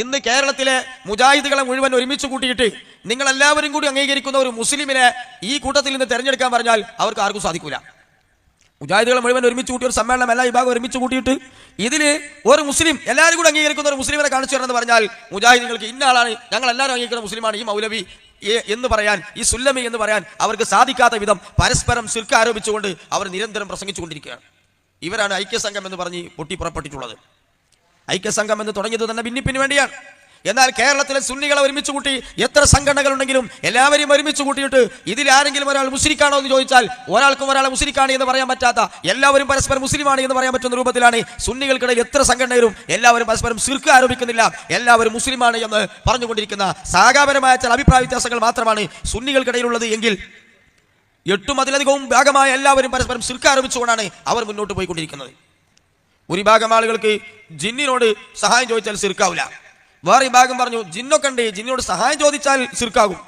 ഇന്ന് കേരളത്തിലെ മുജാഹിദുകളെ മുഴുവൻ ഒരുമിച്ച് കൂട്ടിയിട്ട് നിങ്ങളെല്ലാവരും കൂടി അംഗീകരിക്കുന്ന ഒരു മുസ്ലിമിനെ ഈ കൂട്ടത്തിൽ നിന്ന് തെരഞ്ഞെടുക്കാൻ പറഞ്ഞാൽ അവർക്ക് ആർക്കും സാധിക്കില്ല മുജാഹിദുകളെ മുഴുവൻ ഒരുമിച്ച് കൂട്ടിയ ഒരു സമ്മേളനം എല്ലാ വിഭാഗം ഒരുമിച്ച് കൂട്ടിയിട്ട് ഇതിൽ ഒരു മുസ്ലിം എല്ലാവരും കൂടി അംഗീകരിക്കുന്ന ഒരു മുസ്ലിമിനെ കാണിച്ചു തരണമെന്ന് പറഞ്ഞാൽ മുജാഹിദുകൾക്ക് ഇന്ന ആളാണ് ഞങ്ങൾ എല്ലാവരും അംഗീകരിക്കുന്ന മുസ്ലിമാണ് ഈ മൗലവി എന്ന് പറയാൻ ഈ സുല്ലമി എന്ന് പറയാൻ അവർക്ക് സാധിക്കാത്ത വിധം പരസ്പരം ശിർക്ക് ആരോപിച്ചുകൊണ്ട് അവർ നിരന്തരം പ്രസംഗിച്ചുകൊണ്ടിരിക്കുകയാണ്. ഇവരാണ് ഐക്യസംഘം എന്ന് പറഞ്ഞ് പൊട്ടി പുറപ്പെട്ടിട്ടുള്ളത്. ഐക്യസംഘം എന്ന് തുടങ്ങിയത് തന്നെ ഭിന്നിപ്പിന് വേണ്ടിയാണ്. എന്നാൽ കേരളത്തിലെ സുന്നികളെ ഒരുമിച്ച് കൂട്ടി എത്ര സംഘടനകൾ ഉണ്ടെങ്കിലും എല്ലാവരെയും ഒരുമിച്ച് കൂട്ടിയിട്ട് ഇതിൽ ആരെങ്കിലും ഒരാൾ മുസ്ലിക്കാണോ എന്ന് ചോദിച്ചാൽ ഒരാൾക്കും ഒരാളെ മുസ്ലിക്കാണ് എന്ന് പറയാൻ പറ്റാത്ത എല്ലാവരും പരസ്പരം മുസ്ലിമാണ് എന്ന് പറയാൻ പറ്റുന്ന രൂപത്തിലാണ് സുന്നികൾക്കിടയിൽ എത്ര സംഘടനകളും എല്ലാവരും പരസ്പരം സിർക്ക് ആരോപിക്കുന്നില്ല എല്ലാവരും മുസ്ലിമാണ് എന്ന് പറഞ്ഞുകൊണ്ടിരിക്കുന്ന സാകാപരമായ ചില അഭിപ്രായ വ്യത്യാസങ്ങൾ മാത്രമാണ് സുന്നികൾക്കിടയിലുള്ളത് എങ്കിൽ എട്ടും അതിലധികവും ഭാഗമായ എല്ലാവരും പരസ്പരം സിർക്ക് ആരോപിച്ചുകൊണ്ടാണ് അവർ മുന്നോട്ട് പോയിക്കൊണ്ടിരിക്കുന്നത്. ഒരു വിഭാഗം ആളുകൾക്ക് ജിന്നിനോട് സഹായം ചോദിച്ചാൽ സിർക്കാവില്ല വേറെ ഭാഗം പറഞ്ഞു ജിന്നൊക്കെ ഉണ്ട് ജിന്നിനോട് സഹായം ചോദിച്ചാൽ സിർക്കാകും.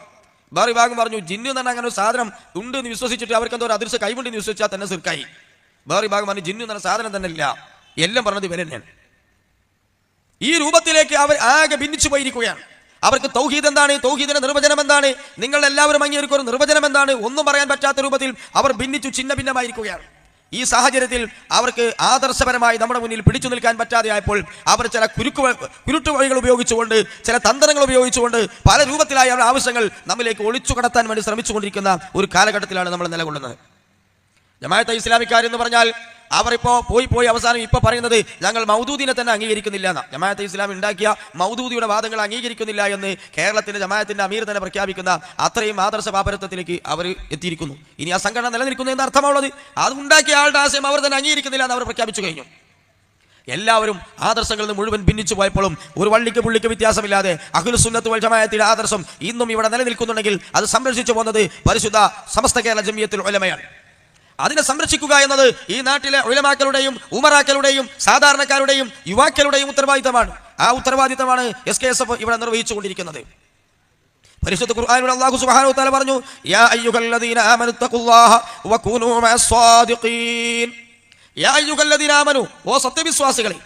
വേറെ ഭാഗം പറഞ്ഞു ജിന്നു തന്നെ അങ്ങനെ ഒരു സാധനം ഉണ്ട് എന്ന് വിശ്വസിച്ചിട്ട് അവർക്ക് എന്തോ ഒരു അദൃശ്യ കൈവുണ്ടെന്ന് വിശ്വസിച്ചാൽ തന്നെ സിർക്കായി. വേറെ ഭാഗം പറഞ്ഞു ജിന്നു തന്നെ സാധനം തന്നെ ഇല്ല എല്ലാം പറഞ്ഞത് ഇവരെ തന്നെയാണ്. ഈ രൂപത്തിലേക്ക് അവർ ആകെ ഭിന്നിച്ചു പോയിരിക്കുകയാണ്. അവർക്ക് തൗഹീദ് എന്താണ്? തൗഹീദിന്റെ നിർവചനം എന്താണ്? നിങ്ങൾ എല്ലാവരും അംഗീകരിക്കുന്ന നിർവചനം എന്താണ്? ഒന്നും പറയാൻ പറ്റാത്ത രൂപത്തിൽ അവർ ഭിന്നിച്ചു ചിന്ന ഭിന്നമായിരിക്കുകയാണ് ഈ സാഹചര്യത്തിൽ അവർക്ക് ആദർശപരമായി നമ്മുടെ മുന്നിൽ പിടിച്ചു നിൽക്കാൻ പറ്റാതെയായപ്പോൾ അവർ ചില കുരുക്കു കുരുട്ടു വഴികൾ ഉപയോഗിച്ചുകൊണ്ട് ചില തന്ത്രങ്ങൾ ഉപയോഗിച്ചുകൊണ്ട് പല രൂപത്തിലായ അവരുടെ ആവശ്യങ്ങൾ നമ്മിലേക്ക് ഒളിച്ചു കടത്താൻ വേണ്ടി ശ്രമിച്ചുകൊണ്ടിരിക്കുന്ന ഒരു കാലഘട്ടത്തിലാണ് നമ്മൾ നിലകൊള്ളുന്നത്. ജമാഅത്തെ ഇസ്ലാമിക്കാർ എന്ന് പറഞ്ഞാൽ അവർ പോയി പോയി അവസാനം ഇപ്പൊ പറയുന്നത് ഞങ്ങൾ മൗദൂദിനെ തന്നെ അംഗീകരിക്കുന്നില്ല എന്ന. ജമാഅത്തെ ഇസ്ലാം ഉണ്ടാക്കിയ മൗദൂദിയുടെ വാദങ്ങൾ അംഗീകരിക്കുന്നില്ല എന്ന് കേരളത്തിന്റെ ജമാഅത്തിന്റെ അമീർ തന്നെ പ്രഖ്യാപിക്കുന്ന അത്രയും ആദർശ പാപരത്വത്തിലേക്ക് അവർ എത്തിയിരിക്കുന്നു. ഇനി ആ സംഘടന നിലനിൽക്കുന്നു എന്ന് അർത്ഥമുള്ളത്. അത് ഉണ്ടാക്കിയ ആളുടെ ആശയം അവർ തന്നെ അംഗീകരിക്കുന്നില്ല എന്ന് അവർ പ്രഖ്യാപിച്ചു കഴിഞ്ഞു. എല്ലാവരും ആദർശങ്ങളിൽ നിന്ന് മുഴുവൻ ഭിന്നിച്ചു പോയപ്പോഴും ഒരു വള്ളിക്ക് പുള്ളിക്ക് വ്യത്യാസമില്ലാതെ അഖിൽ സുന്നത്ത് വൽ ജമാഅത്തിന്റെ ആദർശം ഇന്നും ഇവിടെ നിലനിൽക്കുന്നുണ്ടെങ്കിൽ അത് സംരക്ഷിച്ചു പോകുന്നത് പരിശുദ്ധ സമസ്ത കേരള ജമിയത്തിൽ ഉലമയാണ്. അതിനെ സംരക്ഷിക്കുക എന്നത് ഈ നാട്ടിലെ ഉലമാക്കളുടെയും ഉമറാക്കളുടെയും സാധാരണക്കാരുടെയും യുവാക്കളുടെയും ഉത്തരവാദിത്തമാണ്. ആ ഉത്തരവാദിത്തമാണ് എസ് കെ എസ് എഫ് ഇവിടെ നിർവഹിച്ചുകൊണ്ടിരിക്കുന്നത്. പരിശുദ്ധ ഖുർആനിൽ അല്ലാഹു സുബ്ഹാനഹു വ തആല പറഞ്ഞു യാ അയ്യുഹല്ലദീന വകൂനൂ യാ അയ്യുഹല്ലദീന ഓ സത്യവിശ്വാസികളെ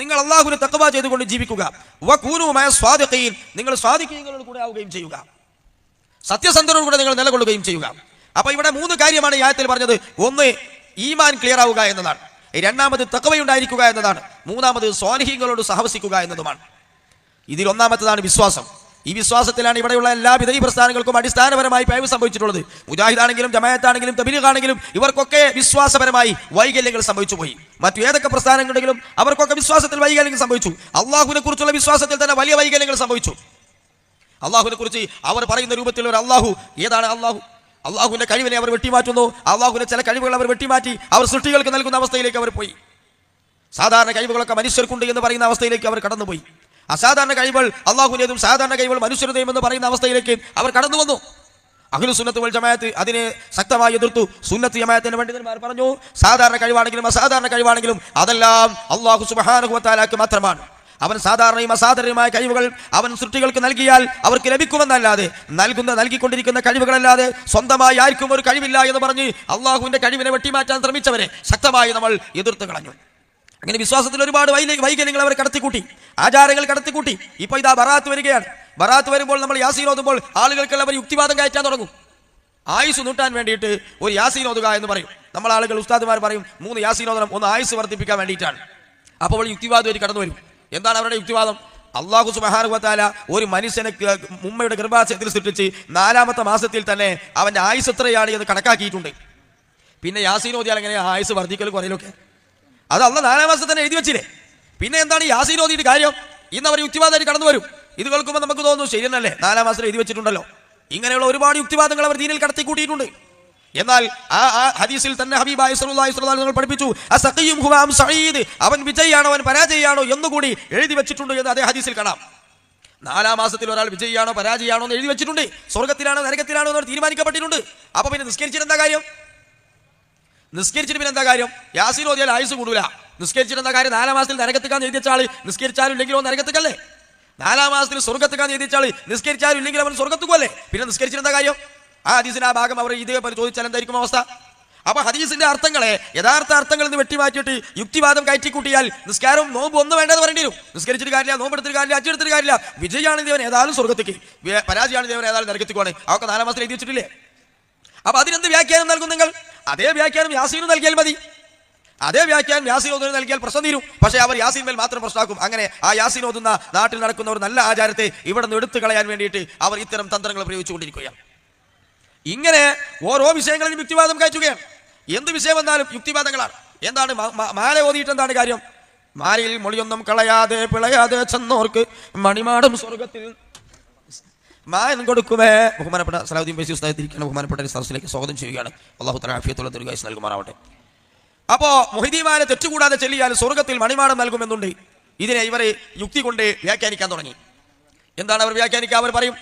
നിങ്ങൾ അല്ലാഹുവിനെ തഖ്വ ചെയ്തുകൊണ്ട് ജീവിക്കുക. വകൂനൂ മഅസ്സാദിഖീൻ നിങ്ങൾ സ്വാദിഖീങ്ങളോട് കൂടെ ആവുകയും ചെയ്യുക. സത്യസന്ധനോട് കൂടെ നിങ്ങൾ നിലകൊള്ളുകയും ചെയ്യുക. അപ്പൊ ഇവിടെ മൂന്ന് കാര്യമാണ് ഈ ആയത്തിൽ പറഞ്ഞത്. ഒന്ന് ഈമാൻ ക്ലിയർ ആവുക എന്നതാണ്. രണ്ടാമത് തക്കവയുണ്ടായിരിക്കുക എന്നതാണ്. മൂന്നാമത് സ്വാലിഹികളോട് സഹവസിക്കുക എന്നതുമാണ്. ഇതിൽ ഒന്നാമത്തതാണ് വിശ്വാസം. ഈ വിശ്വാസത്തിലാണ് ഇവിടെയുള്ള എല്ലാ വിധി പ്രസ്ഥാനങ്ങൾക്കും അടിസ്ഥാനപരമായി പേവ് സംഭവിച്ചിട്ടുള്ളത്. മുജാഹിദാണെങ്കിലും ജമായത്താണെങ്കിലും തബിലുകാണെങ്കിലും ഇവർക്കൊക്കെ വിശ്വാസപരമായി വൈകല്യങ്ങൾ സംഭവിച്ചു പോയി. മറ്റു ഏതൊക്കെ പ്രസ്ഥാനങ്ങളുണ്ടെങ്കിലും അവർക്കൊക്കെ വിശ്വാസത്തിൽ വൈകല്യങ്ങൾ സംഭവിച്ചു. അള്ളാഹുവിനെ കുറിച്ചുള്ള വിശ്വാസത്തിൽ തന്നെ വലിയ വൈകല്യങ്ങൾ സംഭവിച്ചു. അള്ളാഹുവിനെ കുറിച്ച് അവർ പറയുന്ന രൂപത്തിലുള്ള ഒരു അള്ളാഹു ഏതാണ് അള്ളാഹു? അള്ളാഹുവിന്റെ കഴിവിനെ അവർ വെട്ടിമാറ്റുന്നു. അള്ളാഹുവിന്റെ ചില കഴിവുകൾ അവർ വെട്ടിമാറ്റി. അവർ സൃഷ്ടികൾക്ക് നൽകുന്ന അവസ്ഥയിലേക്ക് അവർ പോയി. സാധാരണ കഴിവുകളൊക്കെ മനുഷ്യർക്കുണ്ട് എന്ന് പറയുന്ന അവസ്ഥയിലേക്ക് അവർ കടന്നുപോയി. അസാധാരണ കഴിവുകൾ അള്ളാഹുവിന്റെതും സാധാരണ കഴിവുകൾ മനുഷ്യരുടെയും എന്ന് പറയുന്ന അവസ്ഥയിലേക്ക് അവർ കടന്നു വന്നു അഖിലു സുന്നത്ത് വൽ അതിനെ ശക്തമായി എതിർത്തു. സുന്നത്ത് ജമാഅത്തിന്റെ പണ്ഡിതന്മാർ പറഞ്ഞു സാധാരണ കഴിവാണെങ്കിലും അസാധാരണ കഴിവാണെങ്കിലും അതെല്ലാം അള്ളാഹു സുബാനുഭവത്താലാക്ക് മാത്രമാണ്. അവൻ സാധാരണയും അസാധാരണയുമായ കഴിവുകൾ അവൻ സൃഷ്ടികൾക്ക് നൽകിയാൽ അവർക്ക് ലഭിക്കുമെന്നല്ലാതെ നൽകുന്ന നൽകിക്കൊണ്ടിരിക്കുന്ന കഴിവുകളല്ലാതെ സ്വന്തമായി ആർക്കും ഒരു കഴിവില്ല എന്ന് പറഞ്ഞ് അള്ളാഹുവിന്റെ കഴിവിനെ വെട്ടിമാറ്റാൻ ശ്രമിച്ചവരെ ശക്തമായി നമ്മൾ എതിർത്ത് കളഞ്ഞു. അങ്ങനെ വിശ്വാസത്തിൽ ഒരുപാട് വൈകല്യങ്ങൾ അവർ കടത്തിക്കൂട്ടി ആചാരങ്ങൾ കടത്തിക്കൂട്ടി. ഇപ്പൊ ഇതാ ബറാത്ത് വരികയാണ്. ബറാത്ത് വരുമ്പോൾ നമ്മൾ യാസീൻ ഓതുമ്പോൾ ആളുകൾക്കുള്ള അവർ യുക്തിവാദം കയറ്റാൻ തുടങ്ങും. ആയുസ് നൂട്ടാൻ വേണ്ടിയിട്ട് ഒരു യാസീൻ ഓതുക എന്ന് പറയും. നമ്മൾ ആളുകൾ ഉസ്താദുമാർ പറയും മൂന്ന് ഓതണം ഒന്ന് ആയുസ് വർദ്ധിപ്പിക്കാൻ വേണ്ടിയിട്ടാണ്. അപ്പോൾ യുക്തിവാദം ഒരു കടന്നു വരും. എന്താണ് അവരുടെ യുക്തിവാദം? അള്ളാഹു സുബഹാനുവത്താല ഒരു മനുഷ്യനെ ഉമ്മയുടെ ഗർഭാശയത്തിൽ സൃഷ്ടിച്ച് നാലാമത്തെ മാസത്തിൽ തന്നെ അവന്റെ ആയുസ് എത്രയാണ് എന്ന് കണക്കാക്കിയിട്ടുണ്ട്. പിന്നെ യാസീൻ ഓതിയാൽ എങ്ങനെ ആയുസ് വർദ്ധിക്കൽ കുറയിലൊക്കെ? അത് അള്ള നാലാം മാസത്തിൽ തന്നെ എഴുതി വെച്ചില്ലേ? പിന്നെ എന്താണ് യാസീൻ ഓതിയിട്ട് കാര്യം? ഇന്ന് അവർ യുക്തിവാദമായിട്ട് കടന്നു വരും. ഇത് കേൾക്കുമ്പോൾ നമുക്ക് തോന്നുന്നു ശരിയെന്നല്ലേ? നാലാം മാസത്തിൽ എഴുതി വെച്ചിട്ടുണ്ടല്ലോ. ഇങ്ങനെയുള്ള ഒരുപാട് യുക്തിവാദങ്ങൾ അവർ ദീനിൽ കടത്തി കൂട്ടിയിട്ടുണ്ട് എന്നാൽ ആ ആ ഹദീസിൽ തന്നെ ഹബീബായ വസല്ലം പഠിപ്പിച്ചു സഈദ്. അവൻ വിജയിയാണോ അവൻ പരാജയമാണോ എന്നുകൂടി എഴുതി വെച്ചിട്ടുണ്ട് എന്ന് അതേ ഹദീസിൽ കാണാം. നാലാം മാസത്തിൽ ഒരാൾ വിജയിയാണോ പരാജയമാണോ എന്ന് എഴുതി വെച്ചിട്ടുണ്ട്. സ്വർഗത്തിലാണോ നരകത്തിലാണോ എന്ന് തീരുമാനിക്കപ്പെട്ടിട്ടുണ്ട്. അപ്പൊ പിന്നെ നിസ്കരിച്ചിട്ട് എന്താ കാര്യം? നിസ്കരിച്ചിട്ട് പിന്നെ എന്താ കാര്യം? യാസീൻ ഓതിയാൽ ആയുസ് കൂടൂല. നിസ്കരിച്ചിട്ട് എന്താ കാര്യം? നാലാം മാസത്തിൽ നരകത്തിക്കാൻ എഴുതിച്ച ആൾ നിസ്കരിച്ചാലും ഇല്ലെങ്കിലോ നരകത്തിക്കല്ലേ നാലാം മാസത്തിൽ സ്വർഗത്തിക്കാൻ എഴുതിച്ച ആൾ നിസ്കരിച്ചാലും ഇല്ലെങ്കിൽ അവൻ സ്വർഗത്തുക്കല്ലേ? പിന്നെ നിസ്കരിച്ചിട്ട് എന്താ കാര്യം? ആ ഹദീസിന് ആ ഭാഗം അവർ ഇതേ പോലെ ചോദിച്ചാൽ എന്തായിരിക്കും അവസ്ഥ? അപ്പൊ ഹദീസിന്റെ അർത്ഥങ്ങളെ യഥാർത്ഥ അർത്ഥങ്ങളിൽ നിന്ന് വെട്ടിമാറ്റിയിട്ട് യുക്തിവാദം കയറ്റിക്കൂട്ടിയാൽ നിസ്കാരവും നോമ്പ് ഒന്നും വേണ്ടത് പറയേണ്ടി വരും. നിസ്കരിച്ചിട്ട് കാര്യമില്ല നോമ്പ് എടുത്തിട്ട് കാര്യമില്ല അച്ചെടുത്തിട്ട് കാര്യമില്ല. വിജയാണ് ദേവൻ ഏതായാലും സ്വർഗത്തേക്ക് പരാജയാണ് ദേവൻ ഏതായാലും നരകത്തിക്കുവാണ്. അവർക്ക് നാലാം മാസത്തിൽ എഴുതി വെച്ചിട്ടില്ലേ? അപ്പൊ അതിനെന്ത് വ്യാഖ്യാനം നൽകും നിങ്ങൾ? അതേ വ്യാഖ്യാനം യാസീന് നൽകിയാൽ മതി. അതേ വ്യാഖ്യാനം യാസീൻ ഓതുന്നത് നൽകിയാൽ പ്രശ്നം തീരും. പക്ഷേ അവർ യാസീൻ മേൽ മാത്രം പ്രശ്നമാക്കും. അങ്ങനെ ആ യാസീൻ ഓതുന്ന നാട്ടിൽ നടക്കുന്ന ഒരു നല്ല ആചാരത്തെ ഇവിടെ നിന്ന് എടുത്തു കളയാൻ വേണ്ടിയിട്ട് അവർ ഇത്തരം തന്ത്രങ്ങൾ പ്രയോഗിച്ചുകൊണ്ടിരിക്കുകയാണ്. ഇങ്ങനെ ഓരോ വിഷയങ്ങളിലും യുക്തിവാദം കയറ്റുകയാണ്. എന്ത് വിഷയം വന്നാലും യുക്തിവാദങ്ങളാണ്. എന്താണ് മാല ഓതിയിട്ട് എന്താണ് കാര്യം? മാലയിൽ മൊഴിയൊന്നും കളയാതെ പിളയാതെ ചെന്നോർക്ക് മണിമാടും സ്വർഗത്തിൽ മായം കൊടുക്കുമേ. ബഹുമാനപ്പെട്ട സലാഹുദ്ദീൻ ബൈസി ഉസ്താദിരിക്കുന്ന ബഹുമാനപ്പെട്ട സദസ്സിലേക്ക് സ്വാഗതം ചെയ്യുകയാണ്. അള്ളാഹു തല ആഫിയത്തുള്ള ദീർഘായുസ് നൽകുമാറാവട്ടെ. അപ്പോ മൊഹിദീമാരെ തെറ്റുകൂടാതെ ചെല്ലിയാൽ സ്വർഗത്തിൽ മണിമാടം നൽകുമെന്നുണ്ട്. ഇതിനെ ഇവരെ യുക്തി കൊണ്ട് വ്യാഖ്യാനിക്കാൻ തുടങ്ങി. എന്താണ് അവർ വ്യാഖ്യാനിക്കുക? അവർ പറയും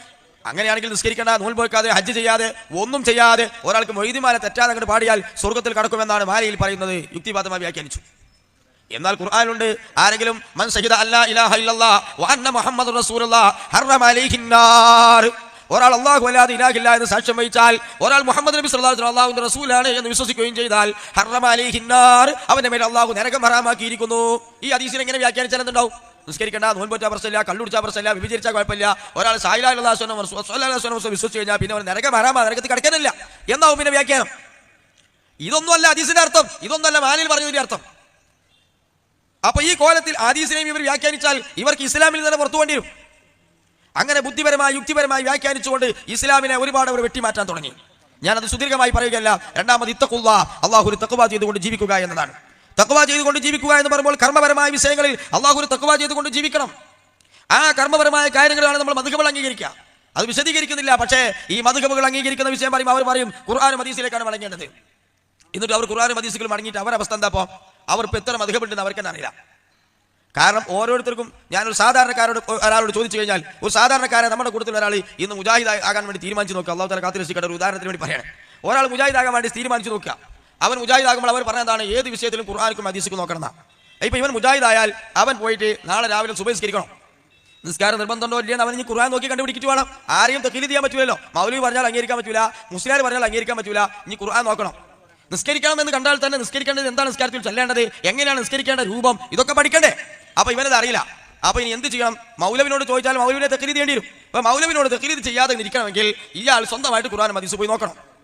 അങ്ങനെയാണെങ്കിൽ നിസ്കരിക്കേണ്ട നൂൽ പോയിക്കാതെ ഹജ്ജ് ചെയ്യാതെ ഒന്നും ചെയ്യാതെ ഒരാൾക്ക് മൊയ്തിമാരെ തെറ്റാതെ അങ്ങോട്ട് പാടിയാൽ സ്വർഗത്തിൽ കടക്കുമെന്നാണ് മാലയിൽ പറയുന്നത് യുക്തിവാദമായി വ്യാഖ്യാനിച്ചു. എന്നാൽ ഖുർആാനുണ്ട് ആരെങ്കിലും മൻ അല്ലാ ഇലാഹ ഹറമ അലൈഹിന്നാർ ഒരാൾ അള്ളാഹു അല്ലാതെ ഇലാഹില്ല എന്ന് സാക്ഷ്യം വഹിച്ചാൽ ഒരാൾ മുഹമ്മദ് നബി അലൈഹി അള്ളാഹുവിന്റെ റസൂലാണ് എന്ന് വിശ്വസിക്കുകയും ചെയ്താൽ ഹറമ അലൈഹിന്നാർ അവന്റെ മേൽ അള്ളാഹു നരകം ഹറാമാക്കിയിരിക്കുന്നു. ഈ ഹദീസിനെ എങ്ങനെ വ്യാഖ്യാനിച്ചാൽ എന്തുണ്ടാവും? നിസ്കരിക്കേണ്ട നോൻപോറ്റാ പ്രശ്നമില്ല കള്ളുടിച്ചാൽ പ്രശ്നമില്ല വിഭജിച്ചാൽ കുഴപ്പമില്ല. ഒരാൾ സായിലാഹുസ്വനം വിശ്വസിച്ച് കഴിഞ്ഞാൽ പിന്നെ അവൻ നരകം ഹറാമാ നരകത്തിൽ കിടക്കാനില്ല എന്നാവും പിന്നെ വ്യാഖ്യാനം? ഇതൊന്നുമല്ല ഹദീസിന്റെ അർത്ഥം. ഇതൊന്നുമല്ല മാലിൽ പറഞ്ഞതിന്റെ അർത്ഥം. അപ്പൊ ഈ കോലത്തിൽ ആദീസിനെയും ഇവർ വ്യാഖ്യാനിച്ചാൽ ഇവർക്ക് ഇസ്ലാമിൽ നിന്ന് പുറത്തു വേണ്ടി വരും. അങ്ങനെ ബുദ്ധിപരമായി യുക്തിപരമായി വ്യാഖ്യാനിച്ചുകൊണ്ട് ഇസ്ലാമിനെ ഒരുപാട് അവർ വെട്ടിമാറ്റാൻ തുടങ്ങി. ഞാനത് സുദീർഘമായി പറയുകയല്ല. രണ്ടാമത് ഇത്തക്കുള്ള അള്ളാഹുരു തക്കുവ ചെയ്തുകൊണ്ട് ജീവിക്കുക എന്നതാണ്. തക്കുവ ചെയ്തുകൊണ്ട് ജീവിക്കുക എന്ന് പറയുമ്പോൾ കർമ്മപരമായ വിഷയങ്ങളിൽ അള്ളാഹുരു തക്കുവ ചെയ്തുകൊണ്ട് ജീവിക്കണം. ആ കർമ്മപരമായ കാര്യങ്ങളാണ് നമ്മൾ മധുഹബൾ അംഗീകരിക്കുക. അത് വിശദീകരിക്കുന്നില്ല. പക്ഷേ ഈ മധുഹബുകൾ അംഗീകരിക്കുന്ന വിഷയം പറയുമ്പോൾ അവർ പറയും ഖുർആാനും ഹദീസിലേക്കാണ് മടങ്ങേണ്ടത് എന്നിട്ട് അവർ ഖുർആാനും ഹദീസുകൾ മടങ്ങിയിട്ട് അവരുടെ അവസ്ഥ എന്താ അപ്പോ അവർ ഇപ്പൊ എത്ര മധുഹബുണ്ടെന്ന് അവർക്ക് തന്നെ അറിയില്ല. കാരണം ഓരോരുത്തർക്കും ഞാനൊരു സാധാരണക്കാരോട് ഒരാളോട് ചോദിച്ചു കഴിഞ്ഞാൽ ഒരു സാധാരണക്കാരെ നമ്മുടെ കൂട്ടത്തിൽ ഒരാൾ ഇന്ന് മുജാഹിദ് ആകാൻ വേണ്ടി തീരുമാനിച്ചു നോക്കുക. അള്ളാഹു തല കാത്തിരക്ഷിക്കേണ്ട ഒരു ഉദാഹരണത്തിന് വേണ്ടി പറയണേ. ഒരാൾ മുജാഹിദ് ആകാൻ വേണ്ടി തീരുമാനിച്ചു നോക്കുക. അവൻ മുജാഹിദാകുമ്പോൾ അവർ പറഞ്ഞതാണ് ഏത് വിഷയത്തിലും ഖുർആാനിക്കും അധീസിക്കും നോക്കണം ഇപ്പം ഇവൻ മുജാഹിദായാൽ അവൻ പോയിട്ട് നാളെ രാവിലെ സുബഹിസ്കരിക്കണം. നിസ്കാരം നിർബന്ധമുണ്ടോ ഇല്ലയെന്ന് അവൻ ഇനി ഖുർആൻ നോക്കി കണ്ടുപിടിച്ചിട്ട് വേണം. ആരെയും തെക്കിലി ചെയ്യാൻ പറ്റില്ലല്ലോ മൗലവി പറഞ്ഞാൽ അംഗീകരിക്കാൻ പറ്റില്ല മുസ്ലിം പറഞ്ഞാൽ അംഗീകരിക്കാൻ പറ്റില്ല ഇനി ഖുർആൻ നോക്കണം. നിസ്കരിക്കണം എന്ന് കണ്ടാൽ തന്നെ നിസ്കരിക്കേണ്ടത് എന്താണ് നിസ്കാരത്തിൽ ചെല്ലേണ്ടത്? എങ്ങനെയാണ് നിസ്കരിക്കേണ്ട രൂപം? ഇതൊക്കെ പഠിക്കണ്ടേ. അപ്പൊ ഇവനത് അറിയില്ല. അപ്പൊ ഇനി എന്ത് ചെയ്യണം? മൗലവിനോട് ചോദിച്ചാൽ മൗലവിനെ തെക്കിലി ചെയ്യേണ്ടി വരും. അപ്പൊ മൗലവിനോട് തെക്കിലി ചെയ്യാതെ ഇരിക്കണമെങ്കിൽ ഇയാൾ സ്വന്തമായിട്ട് ഖുർആൻ മതിസ് പോയി നോക്കണം.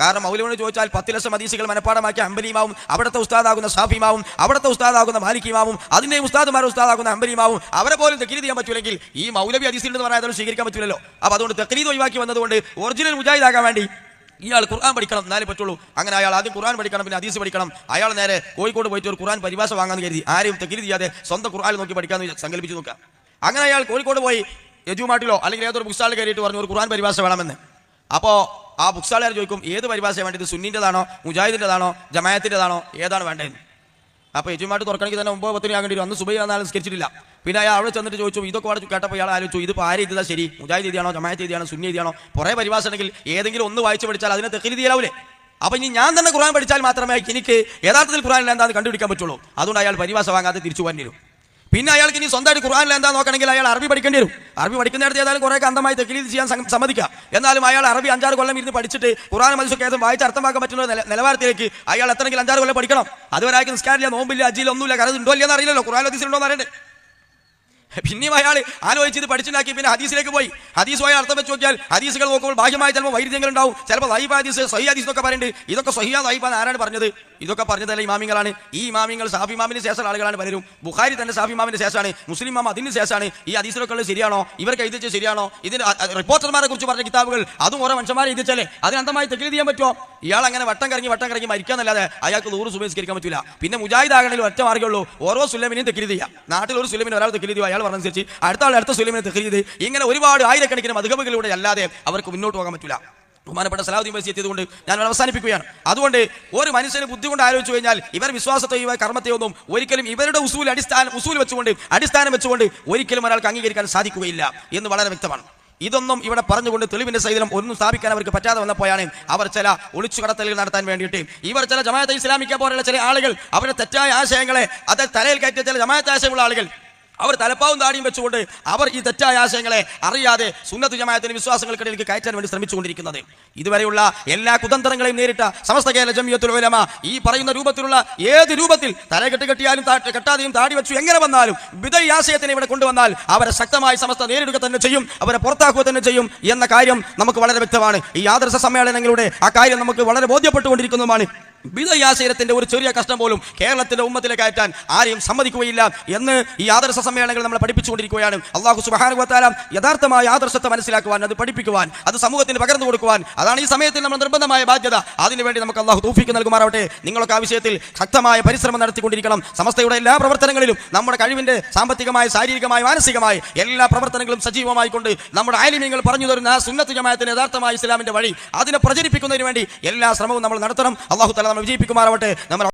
കാരണം മൗലവിനോട് ചോദിച്ചാൽ പത്ത് ലക്ഷം ഹദീസുകൾ മനപ്പാടമാക്കിയ അമ്പലിമാവും അവിടുത്തെ ഉസ്താദാകുന്ന സാഫിമാവും അവിടുത്തെ ഉസ്താദാകുന്ന മാലിക്കിമാവും അതിന്റെയും ഉസ്താദുമാർ ഉസ്താദാകുന്ന അമ്പലിമാവും അവരെ പോലും തെക്കിരി ചെയ്യാൻ പറ്റില്ലെങ്കിൽ ഈ മൗലവി ഹദീസിൽ എന്ന് പറയാതെ സ്വീകരിക്കാൻ പറ്റില്ലല്ലോ അപ്പോൾ അതുകൊണ്ട് തെക്കിരീത് ഒഴിവാക്കി വന്നതുകൊണ്ട് ഒറിജിനൽ മുജാഹിദാകാൻ വേണ്ടി ഇയാൾ ഖുർആൻ പഠിക്കണം എന്നാലേ പറ്റുള്ളൂ. അങ്ങനെ അയാൾ ആദ്യം ഖുർആൻ പഠിക്കണം പിന്നെ ഹദീസ് പഠിക്കണം. അയാൾ നേരെ കോഴിക്കോട് പോയിട്ട് ഒരു ഖുർആൻ പരിഭാഷ വാങ്ങാൻ കരുതി. ആരും തെക്കിരി ചെയ്യാതെ സ്വന്തം ഖുർആൻ നോക്കി പഠിക്കാൻ സങ്കല്പിച്ച് നോക്കുക. അങ്ങനെ അയാൾ കോഴിക്കോട് പോയി യജുമാട്ടിലോ അല്ലെങ്കിൽ ഏതൊരു സ്റ്റാളിൽ കയറിയിട്ട് പറഞ്ഞു ഒരു ഖുർആൻ പരിഭാഷ വേണമെന്ന്. അപ്പോൾ ആ ബുക്സാളുകാർ ചോദിക്കും ഏത് പരിഭാഷയാണ് വേണ്ടത്? സുന്നിന്റെതാണോ മുജാഹിദിന്റെതാണോ ജമായത്തിന്റെതാണോ ഏതാണ് വേണ്ടത്? അപ്പോൾ യജുമാട്ട് തുറക്കണമെങ്കിൽ തന്നെ ഒമ്പത് പത്തിന് ആകേണ്ടി വരും. അന്ന് സുബൈ വന്നാൽ നിസ്കരിച്ചിട്ടില്ല. പിന്നെ അയാൾ അവിടെ ചെന്നിട്ട് ചോദിച്ചു ഇതൊക്കെ അവിടെ കേട്ടപ്പോൾ ഇയാൾ ആലോചിച്ചു ഇതിപ്പോൾ ആര് ചെയ്താൽ ശരി? മുജാഹിദ് ചെയ്തിയാണോ ജമായത്ത് ചെയ്തിയാണോ സുന്നി ചെയ്തിയാണോ കുറേ പരിഭാഷ ഉണ്ടെങ്കിൽ ഏതെങ്കിലും ഒന്ന് വായിച്ച് പഠിച്ചാൽ അതിനെ തെക്കിലി തീരാവില്ലേ അപ്പൊ ഇനി ഞാൻ തന്നെ ഖുർആൻ പഠിച്ചാൽ മാത്രമേ എനിക്ക് യഥാർത്ഥത്തിൽ ഖുർആൻ എന്താണെന്ന് കണ്ടുപിടിക്കാൻ പറ്റുള്ളൂ. അതുകൊണ്ട് അയാൾ പരിഭാഷ വാങ്ങാതെ തിരിച്ചു വരും. പിന്നെ അയാൾക്ക് ഇനി സ്വന്തമായിട്ട് ഖുർആാനിൽ എന്താ നോക്കണമെങ്കിൽ അയാൾ അറബി പഠിക്കേണ്ടി വരും. അറബി പഠിക്കുന്നിടത്ത് ഏതായാലും കുറേ അന്തമായി തെക്കിലീത് ചെയ്യാൻ സമ്മതിക്കാം. എന്നാലും അയാൾ അറബി അഞ്ചാറ് കൊല്ലം ഇരുന്ന് പഠിച്ചിട്ട് ഖുർആൻ മത്സ്യമൊക്കെ ഏതും വായിച്ച് അർത്ഥമാക്കാൻ പറ്റുന്ന നില- നിലവാരത്തിലേക്ക് അയാൾ എത്രയെങ്കിലും അഞ്ചാറ് കൊല്ലം പഠിക്കണം. അതുവരെ അയാൾക്ക് നോമ്പില്ല അജിയില്ല ഒന്നുമില്ല കാരണം ഉണ്ടോ ഇല്ലെന്ന് അറിയില്ലല്ലോ. ഖുർആൻ ഹദീസിലുണ്ടോ എന്ന് അറിയണ്ടേ? പിന്നെയും അയാൾ ആലോചിച്ച് ഇത് പഠിച്ചുണ്ടാക്കി പിന്നെ ഹദീസിലേക്ക് പോയി. ഹദീസ് പോയ അർത്ഥം വെച്ച് നോക്കിയാൽ ഹദീസുകൾ നോക്കുമ്പോൾ ബാഹ്യമായ ചിലപ്പോൾ വൈരുദ്ധ്യങ്ങൾ ഉണ്ടാവും ചിലപ്പോൾ ലൈഫ് ഹദീസ് സഹി ഹദീസ് എന്നൊക്കെ പറയുന്നുണ്ട്. ഇതൊക്കെ സഹിയ ലൈഫാണ് ആരാണ് പറഞ്ഞത്? ഇതൊക്കെ പറഞ്ഞതല്ല ഇമാമിങ്ങളാണ്. ഈ ഇമാമിങ്ങൾ സാഫി ഇമാമിന് ശേഷം ആളുകളാണ് പലരും. ബുഖാരി തന്നെ സാഫി ഇമാമിന് ശേഷമാണ്. മുസ്ലിം ഇമാം അതിന് ശേഷമാണ്. ഈ ഹദീസിലൊക്കെ ഉള്ളത് ശരിയാണോ? ഇവർക്ക് എഴുതിച്ച് ശരിയാണോ? ഇതിന് റിപ്പോർട്ടർമാരെ കുറിച്ച് പറഞ്ഞ കിതാബുകൾ അതും ഓരോ മനുഷ്യന്മാരെ എഴുതിച്ചല്ലേ അതിന് അന്തമായി തെക്കിൽ ചെയ്യാൻ പറ്റുമോ? ഇയാൾ അങ്ങനെ വട്ടം കറങ്ങി വട്ടം കറങ്ങി മരിക്കാന്നല്ലാതെ അയാൾക്ക് നൂറ് സുബേസ്കരിക്കാൻ പറ്റില്ല പിന്നെ മുജാഹിദ് ആകണമെങ്കിൽ ഒറ്റ മാർഗമുള്ളൂ ഓരോ സുലമിനെയും തെക്കിൽ ചെയ്യാം. നാട്ടിൽ ഒരു സുലമിന് ഒരാൾ തെക്കിൽ ചെയ്തു അയാൾ പറഞ്ഞനുസരിച്ച് അടുത്ത ആൾ അടുത്ത സുലൈമിനെ തെക്കിൽ ചെയ്ത് ഇങ്ങനെ ഒരുപാട് ആയിരക്കണക്കിന് മധുകബുകളിലൂടെ അല്ലാതെ അവർക്ക് മുന്നോട്ട് പോകാൻ പറ്റില്ല ബഹുമാനപ്പെട്ട സലാഹുദ്ദീൻ ബൈസി എത്തിയതുകൊണ്ട് ഞാൻ അവസാനിപ്പിക്കുകയാണ്. അതുകൊണ്ട് ഒരു മനുഷ്യന് ബുദ്ധി കൊണ്ട് ആലോചിച്ചു കഴിഞ്ഞാൽ ഇവർ വിശ്വാസത്തെയോ കർമ്മത്തെയോ ഒന്നും ഒരിക്കലും ഇവരുടെ ഉസൂൽ അടിസ്ഥാനം ഉസൂൽ വെച്ചുകൊണ്ട് അടിസ്ഥാനം വെച്ചുകൊണ്ട് ഒരിക്കലും ഒരാൾക്ക് അംഗീകരിക്കാൻ സാധിക്കുകയില്ല എന്ന് വളരെ വ്യക്തമാണ്. ഇതൊന്നും ഇവിടെ പറഞ്ഞുകൊണ്ട് തെളിവിന്റെ സൈതം ഒന്നും സ്ഥാപിക്കാൻ അവർക്ക് പറ്റാതെ വന്നപ്പോഴാണ് അവർ ചില ഒളിച്ചു കടത്തലുകൾ നടത്താൻ വേണ്ടിയിട്ട് ഇവർ ചില ജമാഅത്തെ ഇസ്ലാമിക്ക പോലുള്ള ചില ആളുകൾ അവരുടെ തെറ്റായ ആശയങ്ങളെ അത് തലയിൽ കയറ്റിയ ചില ജമാഅത്തെ ആശയമുള്ള ആളുകൾ അവർ തലപ്പാവും താടിയും വെച്ചുകൊണ്ട് അവർ ഈ തെറ്റായ ആശയങ്ങളെ അറിയാതെ സുന്നത്ത് ജമാഅത്തിന്റെ വിശ്വാസങ്ങൾക്കിടയിലേക്ക് കയറ്റാൻ വേണ്ടി ശ്രമിച്ചുകൊണ്ടിരിക്കുന്നത്. ഇതുവരെയുള്ള എല്ലാ കുതന്ത്രങ്ങളെയും നേരിട്ട സമസ്ത കേരള ജമിയത്തുൽ ഉലമ ഈ പറയുന്ന രൂപത്തിലുള്ള ഏത് രൂപത്തിൽ തലകെട്ട് കെട്ടിയാലും കെട്ടാതെയും താടി വെച്ചു എങ്ങനെ വന്നാലും വിധൈ ആശയത്തിനെ ഇവിടെ കൊണ്ടുവന്നാൽ അവരെ ശക്തമായി സമസ്ത നേരിടുക തന്നെ ചെയ്യും അവരെ പുറത്താക്കുക തന്നെ ചെയ്യും എന്ന കാര്യം നമുക്ക് വളരെ വ്യക്തമാണ്. ഈ ആദർശ സമ്മേളനങ്ങളുടെ ആ കാര്യം നമുക്ക് വളരെ ബോധ്യപ്പെട്ടുകൊണ്ടിരിക്കുന്നതുമാണ്. വിധയാശയത്തിന്റെ ഒരു ചെറിയ കഷ്ടം പോലും കേരളത്തിലെ ഉമ്മത്തിലെ കയറ്റാൻ ആരെയും സമ്മതിക്കുകയില്ല എന്ന് ഈ ആദർശ സമ്മേളനങ്ങൾ നമ്മളെ പഠിപ്പിച്ചുകൊണ്ടിരിക്കുകയാണ്. അള്ളാഹു സുബാനുവത്താല യഥാർത്ഥമായ ആദർശത്തെ മനസ്സിലാക്കുവാൻ അത് പഠിപ്പിക്കുവാൻ അത് സമൂഹത്തിന് പകർന്നു കൊടുക്കുവാൻ. അതാണ് ഈ സമയത്തിൽ നമ്മൾ നിർബന്ധമായ ബാധ്യത. അതിനുവേണ്ടി നമുക്ക് അള്ളാഹു തൂഫിക്ക് നൽകുമാറാവട്ടെ. നിങ്ങളൊക്കെ ആ വിഷയത്തിൽ ശക്തമായ പരിശ്രമം നടത്തിക്കൊണ്ടിരിക്കണം. സമസ്തയുടെ എല്ലാ പ്രവർത്തനങ്ങളിലും നമ്മുടെ കഴിവിന്റെ സാമ്പത്തികമായ ശാരീരികമായ മാനസികമായ എല്ലാ പ്രവർത്തനങ്ങളും സജീവമായിക്കൊണ്ട് നമ്മുടെ ആലിമ്യങ്ങൾ പറഞ്ഞു തരുന്ന സുന്നത്ത് ജമായത്തിന് യഥാർത്ഥമായ ഇസ്ലാമിന്റെ വഴി അതിനെ പ്രചരിപ്പിക്കുന്നതിന് വേണ്ടി എല്ലാ ശ്രമവും നമ്മൾ നടത്തണം. അള്ളാഹു തല നമ്മൾ വിജയിപ്പിക്കുമാറാവട്ടെ. നമ്മൾ